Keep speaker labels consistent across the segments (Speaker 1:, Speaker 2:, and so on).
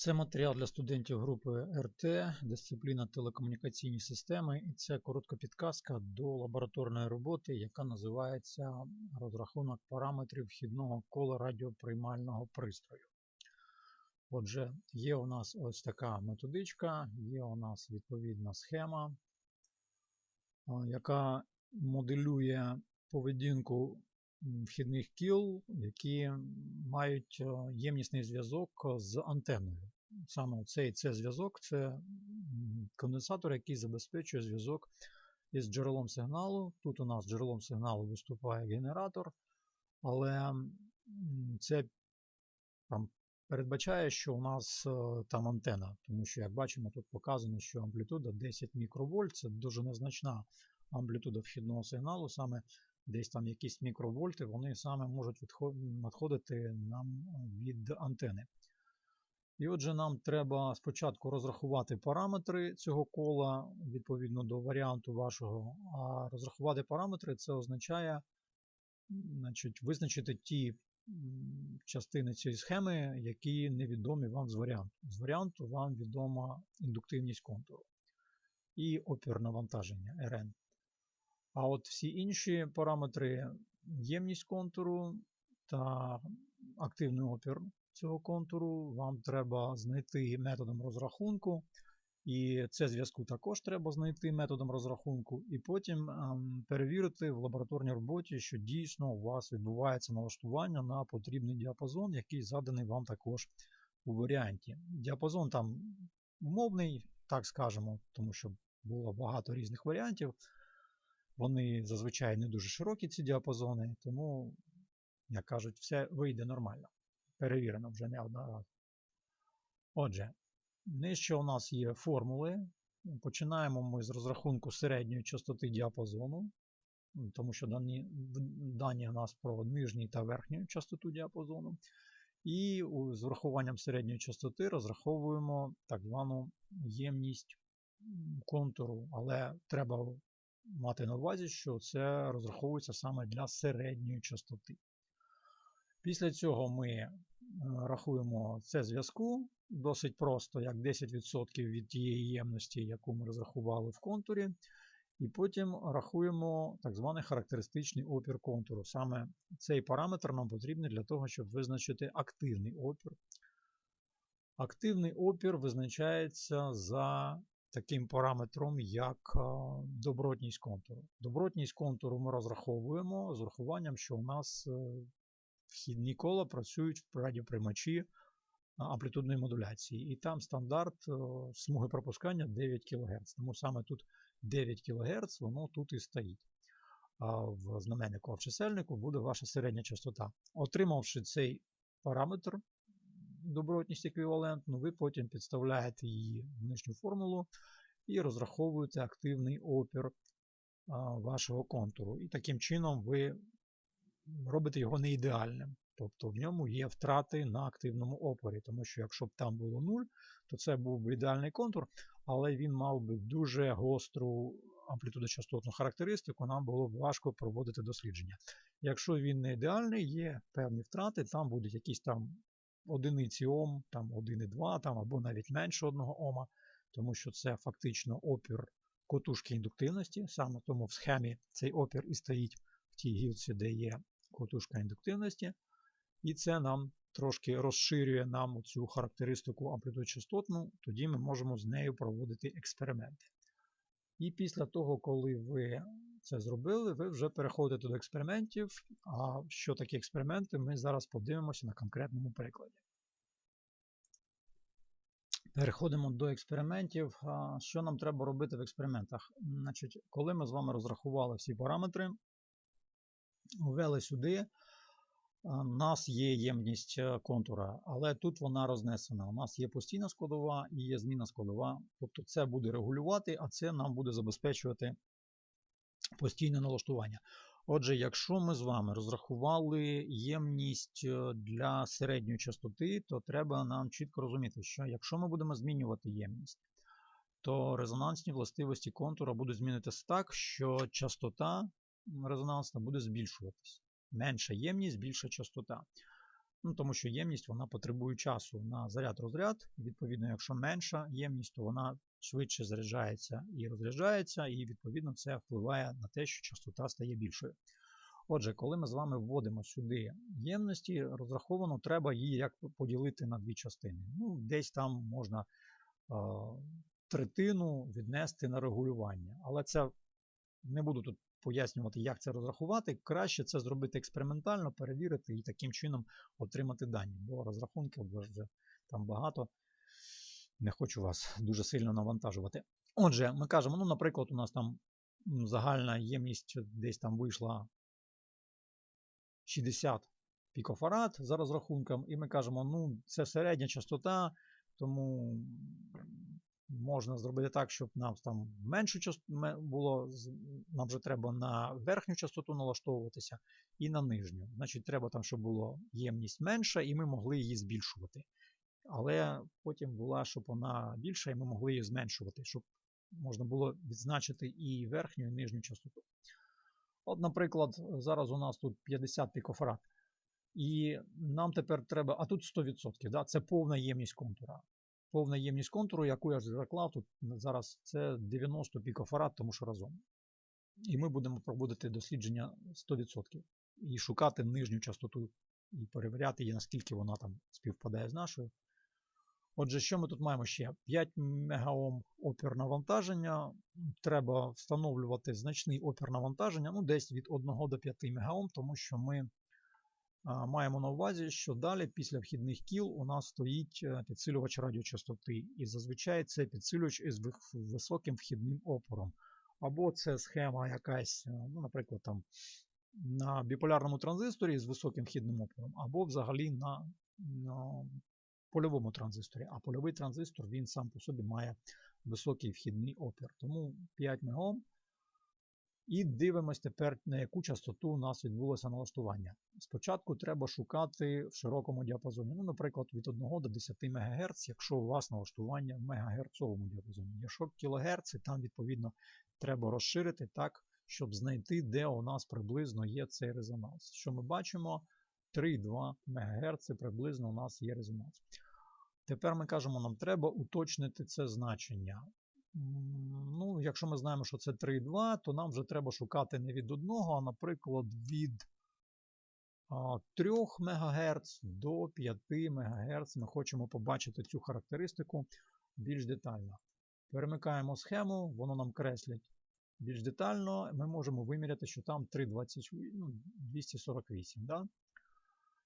Speaker 1: Це матеріал для студентів групи РТ, дисципліна телекомунікаційні системи, і це коротка підказка до лабораторної роботи, яка називається розрахунок параметрів вхідного кола радіоприймального пристрою. Отже, є у нас ось така методичка, є у нас відповідна схема, яка моделює поведінку вхідних кіл, які мають ємнісний зв'язок з антенною. Саме цей це зв'язок це конденсатор, який забезпечує зв'язок із джерелом сигналу. Тут у нас джерелом сигналу виступає генератор, але це там, передбачає, що у нас там антена, тому що, як бачимо, тут показано, що амплітуда 10 мікровольт це дуже незначна амплітуда вхідного сигналу. саме десь там якісь мікровольти, вони саме можуть надходити нам від антени. І отже, нам треба спочатку розрахувати параметри цього кола відповідно до варіанту вашого. А розрахувати параметри це означає значить, визначити ті частини цієї схеми, які невідомі вам з варіанту. З варіанту вам відома індуктивність контуру і опір навантаження RN. А от всі інші параметри ємність контуру та активний опір цього контуру вам треба знайти методом розрахунку. І це зв'язку також треба знайти методом розрахунку, і потім ем, перевірити в лабораторній роботі, що дійсно у вас відбувається налаштування на потрібний діапазон, який заданий вам також у варіанті. Діапазон там умовний, так скажемо, тому що було багато різних варіантів. Вони зазвичай не дуже широкі, ці діапазони, тому, як кажуть, все вийде нормально. Перевірено вже не одна раз. Отже, нижче у нас є формули. Починаємо ми з розрахунку середньої частоти діапазону, тому що дані дані у нас про нижню та верхню частоту діапазону. І з врахуванням середньої частоти розраховуємо так звану ємність контуру, але треба мати на увазі, що це розраховується саме для середньої частоти. Після цього ми е, рахуємо це зв'язку досить просто, як 10% від тієї ємності, яку ми розрахували в контурі. І потім рахуємо так званий характеристичний опір контуру. Саме цей параметр нам потрібний для того, щоб визначити активний опір. Активний опір визначається за таким параметром, як добротність контуру. Добротність контуру ми розраховуємо з урахуванням, що у нас е, вхідні кола працюють в радіоприймачі амплітудної модуляції. І там стандарт е, смуги пропускання 9 кГц. Тому саме тут 9 кГц, воно тут і стоїть. В знаменнику в чисельнику буде ваша середня частота. Отримавши цей параметр, добротність еквівалентну, ви потім підставляєте її в нижню формулу і розраховуєте активний опір вашого контуру. І таким чином ви робите його не ідеальним. Тобто в ньому є втрати на активному опорі, тому що якщо б там було 0, то це був би ідеальний контур, але він мав би дуже гостру амплітудочастотну характеристику, нам було б важко проводити дослідження. Якщо він не ідеальний, є певні втрати, там будуть якісь там одиниці Ом, там 1,2 там, або навіть менше 1 Ома, тому що це фактично опір котушки індуктивності. Саме тому в схемі цей опір і стоїть в тій гілці, де є котушка індуктивності. І це нам трошки розширює нам цю характеристику амплітудочастотну, тоді ми можемо з нею проводити експерименти. І після того, коли ви це зробили, ви вже переходите до експериментів. А що такі експерименти, ми зараз подивимося на конкретному прикладі. Переходимо до експериментів. Що нам треба робити в експериментах? Значить, Коли ми з вами розрахували всі параметри, ввели сюди, у нас є ємність е, контура, але тут вона рознесена. У нас є постійна складова і є зміна складова. Тобто це буде регулювати, а це нам буде забезпечувати постійне налаштування. Отже, якщо ми з вами розрахували ємність е, для середньої частоти, то треба нам чітко розуміти, що якщо ми будемо змінювати ємність, то резонансні властивості контура будуть змінитися так, що частота резонансна буде збільшуватись. Менша ємність, більша частота. Ну, тому що ємність вона потребує часу на заряд-розряд. Відповідно, якщо менша ємність, то вона швидше заряджається і розряджається, і відповідно це впливає на те, що частота стає більшою. Отже, коли ми з вами вводимо сюди ємності, розраховано, треба її як поділити на дві частини. Ну, Десь там можна е, третину віднести на регулювання. Але це не буду тут пояснювати, як це розрахувати. Краще це зробити експериментально, перевірити і таким чином отримати дані. Бо розрахунків вже там багато. Не хочу вас дуже сильно навантажувати. Отже, ми кажемо, ну, наприклад, у нас там загальна ємність десь там вийшла 60 пікофарад за розрахунком, і ми кажемо, ну, це середня частота, тому можна зробити так, щоб нам там меншу частоту було, нам вже треба на верхню частоту налаштовуватися і на нижню. Значить, треба там, щоб було ємність менша, і ми могли її збільшувати. Але потім була, щоб вона більша, і ми могли її зменшувати, щоб можна було відзначити і верхню, і нижню частоту. От, наприклад, зараз у нас тут 50 пікофарад. І нам тепер треба, а тут 100%, да, це повна ємність контура. Повна ємність контуру, яку я заклав тут зараз це 90 пікофарад, тому що разом. І ми будемо проводити дослідження 100% і шукати нижню частоту і перевіряти її, наскільки вона там співпадає з нашою. Отже, що ми тут маємо ще? 5 мегаом опір навантаження. Треба встановлювати значний опір навантаження, ну десь від 1 до 5 мегаом, тому що ми маємо на увазі, що далі після вхідних кіл у нас стоїть е, підсилювач радіочастоти. І зазвичай це підсилювач із високим вхідним опором. Або це схема якась, е, ну, наприклад, там на біполярному транзисторі з високим вхідним опором, або взагалі на, на польовому транзисторі. А польовий транзистор він сам по собі має високий вхідний опір. Тому 5 мегом. І дивимось тепер, на яку частоту у нас відбулося налаштування. Спочатку треба шукати в широкому діапазоні, ну, наприклад, від 1 до 10 МГц, якщо у вас налаштування в мегагерцовому діапазоні. Якщо кілогерц, там, відповідно, треба розширити так, щоб знайти, де у нас приблизно є цей резонанс. Що ми бачимо? 3,2 МГц приблизно у нас є резонанс. Тепер ми кажемо, нам треба уточнити це значення. Ну, Якщо ми знаємо, що це 3,2, то нам вже треба шукати не від 1, а, наприклад, від 3 МГц до 5 МГц. Ми хочемо побачити цю характеристику більш детально. Перемикаємо схему, воно нам креслить більш детально. Ми можемо виміряти, що там 3,248. Ну, 248. Да?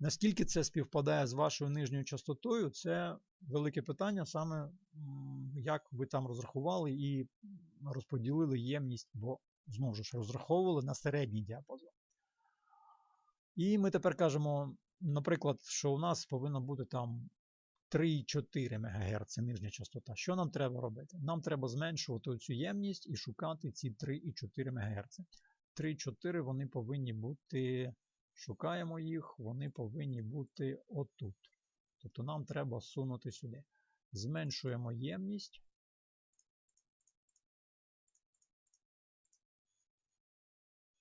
Speaker 1: Наскільки це співпадає з вашою нижньою частотою, це велике питання, саме як ви там розрахували і розподілили ємність, бо знову ж розраховували на середній діапазон. І ми тепер кажемо, наприклад, що у нас повинно бути там 3,4 МГц нижня частота. Що нам треба робити? Нам треба зменшувати цю ємність і шукати ці 3,4 МГц. 3,4 вони повинні бути шукаємо їх, вони повинні бути отут. Тобто нам треба сунути сюди. Зменшуємо ємність.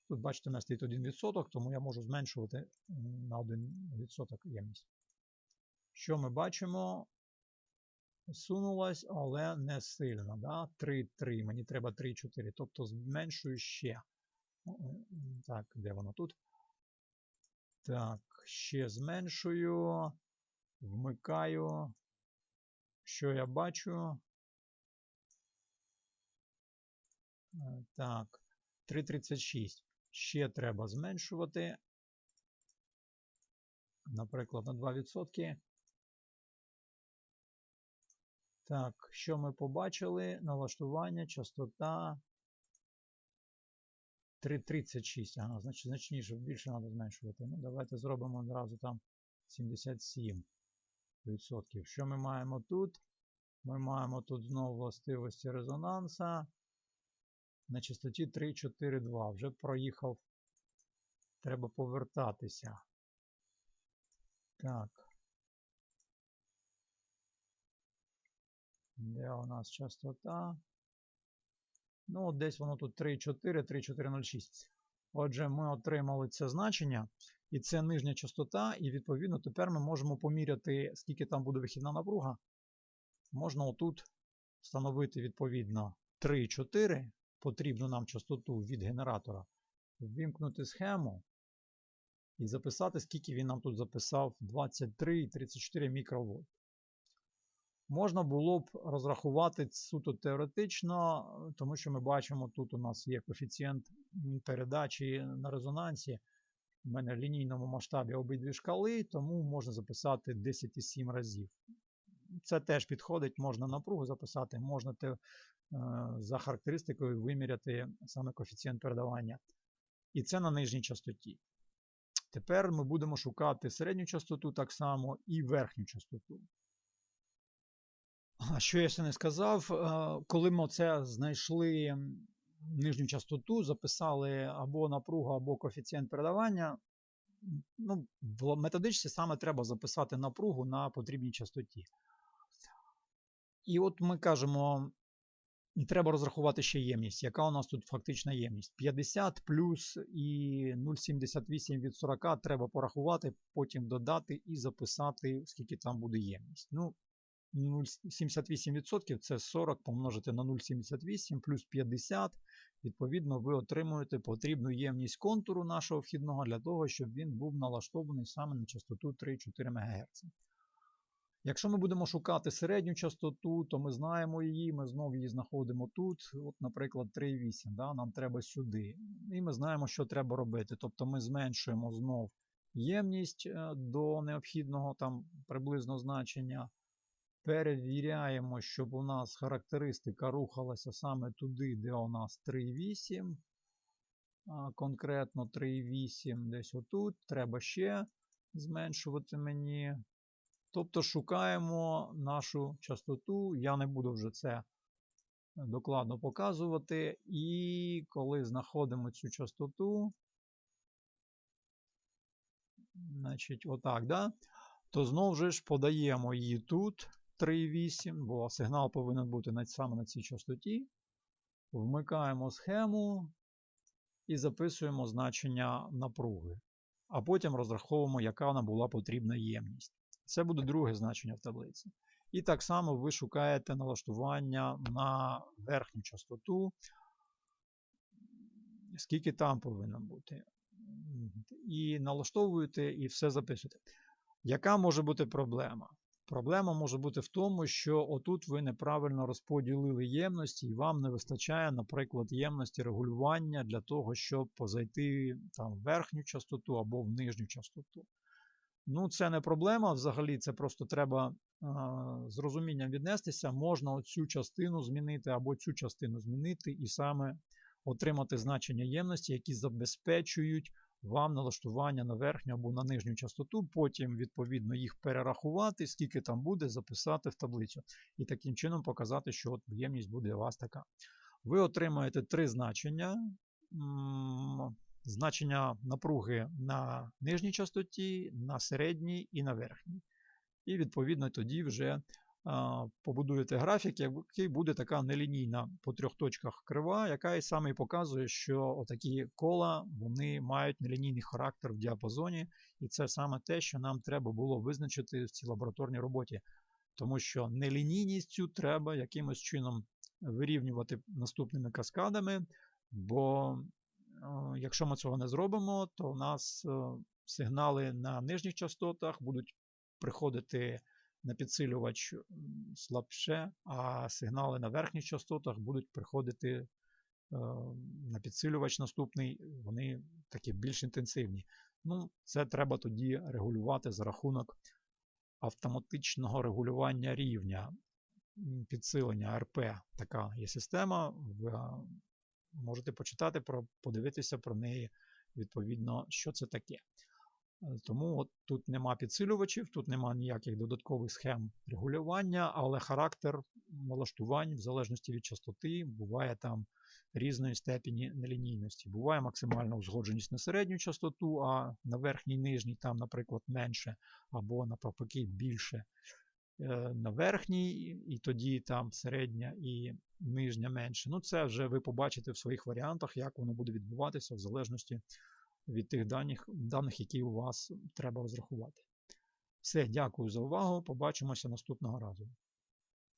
Speaker 1: Тут, бачите, у нас стоїть 1%, тому я можу зменшувати на 1% ємність. Що ми бачимо? Сунулась, але не сильно. Да? 3,3. Мені треба 3,4. Тобто зменшую ще. Так, де воно тут? Так, ще зменшую, вмикаю. Що я бачу? Е, так, 3,36. Ще треба зменшувати. Наприклад, на 2%. Так, що ми побачили? Налаштування, частота. 3,36. Ага, значить значніше, більше треба зменшувати. Ну, Давайте зробимо одразу там 77%. Що ми маємо тут? Ми маємо тут знову властивості резонанса. На частоті 3,4,2. Вже проїхав. Треба повертатися. Так. Де у нас частота? Ну, десь воно тут 3,4, 3,406. Отже, ми отримали це значення, і це нижня частота, і відповідно тепер ми можемо поміряти, скільки там буде вихідна напруга. Можна отут встановити відповідно 3,4 потрібну нам частоту від генератора, ввімкнути схему і записати, скільки він нам тут записав 23,34 мікровольт. Можна було б розрахувати суто теоретично, тому що ми бачимо, тут у нас є коефіцієнт передачі на резонансі. У мене в лінійному масштабі обидві шкали, тому можна записати 10,7 разів. Це теж підходить, можна напругу записати, можна те, е, за характеристикою виміряти саме коефіцієнт передавання. І це на нижній частоті. Тепер ми будемо шукати середню частоту так само і верхню частоту. Що я ще не сказав, е, коли ми це знайшли нижню частоту, записали або напругу, або коефіцієнт передавання, ну, в методичці саме треба записати напругу на потрібній частоті. І от ми кажемо, треба розрахувати ще ємність. Яка у нас тут фактична ємність? 50 плюс і 0,78 від 40 треба порахувати, потім додати і записати, скільки там буде ємність. Ну, 0,78% це 40 помножити на 0,78 плюс 50. Відповідно, ви отримуєте потрібну ємність контуру нашого вхідного для того, щоб він був налаштований саме на частоту 3,4 МГц. Якщо ми будемо шукати середню частоту, то ми знаємо її, ми знову її знаходимо тут. От, Наприклад, 3,8. да, Нам треба сюди. І ми знаємо, що треба робити. Тобто ми зменшуємо знов ємність е, до необхідного там приблизно значення. Перевіряємо, щоб у нас характеристика рухалася саме туди, де у нас 3,8. Конкретно 3,8 десь отут. Треба ще зменшувати мені. Тобто шукаємо нашу частоту. Я не буду вже це докладно показувати. І коли знаходимо цю частоту, значить, отак, да? то знову ж подаємо її тут. 3,8, бо сигнал повинен бути саме на цій частоті. Вмикаємо схему і записуємо значення напруги. А потім розраховуємо, яка вона була потрібна ємність. Це буде друге значення в таблиці. І так само ви шукаєте налаштування на верхню частоту, скільки там повинно бути. І налаштовуєте і все записуєте. Яка може бути проблема? Проблема може бути в тому, що отут ви неправильно розподілили ємності, і вам не вистачає, наприклад, ємності регулювання для того, щоб позайти там, в верхню частоту або в нижню частоту. Ну, це не проблема. Взагалі, це просто треба а, з розумінням віднестися. Можна оцю частину змінити або цю частину змінити, і саме отримати значення ємності, які забезпечують вам налаштування на верхню або на нижню частоту, потім, відповідно, їх перерахувати, скільки там буде, записати в таблицю. І таким чином показати, що от ємність буде у вас така. Ви отримаєте три значення. Значення напруги на нижній частоті, на середній і на верхній. І, відповідно, тоді вже побудуєте графік, який буде така нелінійна по трьох точках крива, яка і саме і показує, що отакі кола вони мають нелінійний характер в діапазоні, і це саме те, що нам треба було визначити в цій лабораторній роботі. Тому що нелінійність цю треба якимось чином вирівнювати наступними каскадами, бо якщо ми цього не зробимо, то у нас сигнали на нижніх частотах будуть приходити на підсилювач слабше, а сигнали на верхніх частотах будуть приходити е, на підсилювач наступний, вони такі більш інтенсивні. Ну, Це треба тоді регулювати за рахунок автоматичного регулювання рівня підсилення РП. Така є система. Ви можете почитати, подивитися про неї, відповідно, що це таке. Тому от тут нема підсилювачів, тут нема ніяких додаткових схем регулювання, але характер налаштувань, в залежності від частоти, буває там різної степені нелінійності. Буває максимальна узгодженість на середню частоту, а на верхній нижній там, наприклад, менше, або навпаки більше. е, на верхній, і тоді там середня і нижня менше. Ну, це вже ви побачите в своїх варіантах, як воно буде відбуватися в залежності від тих даних, даних які у вас треба розрахувати. Все, дякую за увагу. Побачимося наступного разу.